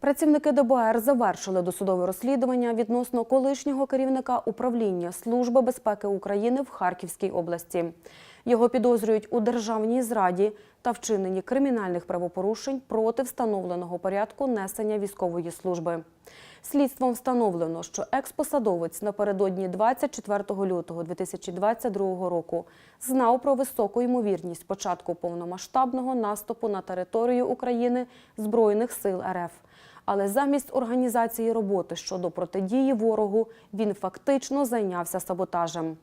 Працівники ДБР завершили досудове розслідування відносно колишнього керівника управління Служби безпеки України в Харківській області. Його підозрюють у державній зраді та вчиненні кримінальних правопорушень проти встановленого порядку несення військової служби. Слідством встановлено, що експосадовець напередодні 24 лютого 2022 року знав про високу ймовірність початку повномасштабного наступу на територію України Збройних сил РФ. Але замість організації роботи щодо протидії ворогу він фактично зайнявся саботажем.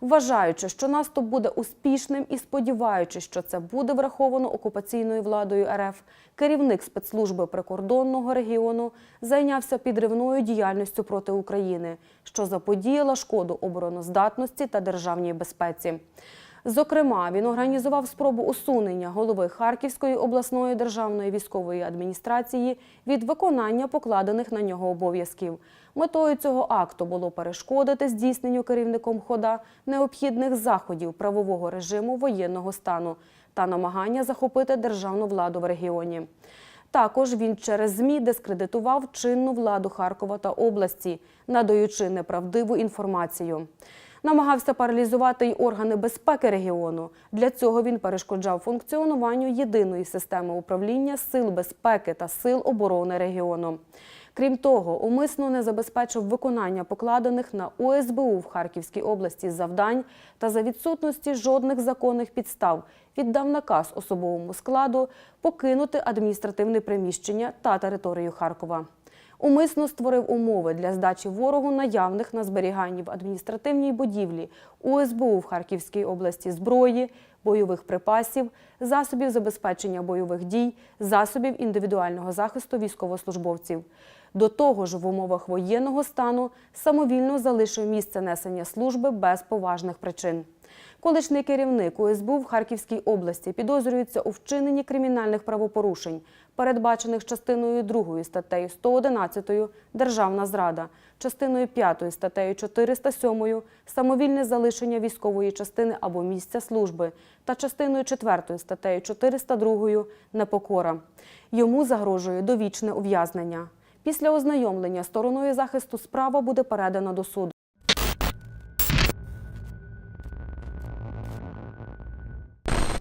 Вважаючи, що наступ буде успішним і сподіваючись, що це буде враховано окупаційною владою РФ, керівник спецслужби прикордонного регіону зайнявся підривною діяльністю проти України, що заподіяла шкоду обороноздатності та державній безпеці. Зокрема, він організував спробу усунення голови Харківської обласної державної військової адміністрації від виконання покладених на нього обов'язків. Метою цього акту було перешкодити здійсненню керівником хода необхідних заходів правового режиму воєнного стану та намагання захопити державну владу в регіоні. Також він через ЗМІ дискредитував чинну владу Харкова та області, надаючи неправдиву інформацію. Намагався паралізувати й органи безпеки регіону. Для цього він перешкоджав функціонуванню єдиної системи управління сил безпеки та сил оборони регіону. Крім того, умисно не забезпечив виконання покладених на ОСБУ в Харківській області завдань та за відсутності жодних законних підстав віддав наказ особовому складу покинути адміністративне приміщення та територію Харкова. Умисно створив умови для здачі ворогу наявних на зберіганні в адміністративній будівлі УСБУ в Харківській області зброї, бойових припасів, засобів забезпечення бойових дій, засобів індивідуального захисту військовослужбовців. До того ж, в умовах воєнного стану самовільно залишив місце несення служби без поважних причин. Колишній керівник УСБУ в Харківській області підозрюється у вчиненні кримінальних правопорушень, передбачених частиною 2 статтею 111 Державна зрада, частиною 5 статтею 407 самовільне залишення військової частини або місця служби та частиною 4 статтею 402 непокора. Йому загрожує довічне ув'язнення. Після ознайомлення стороною захисту справа буде передана до суду.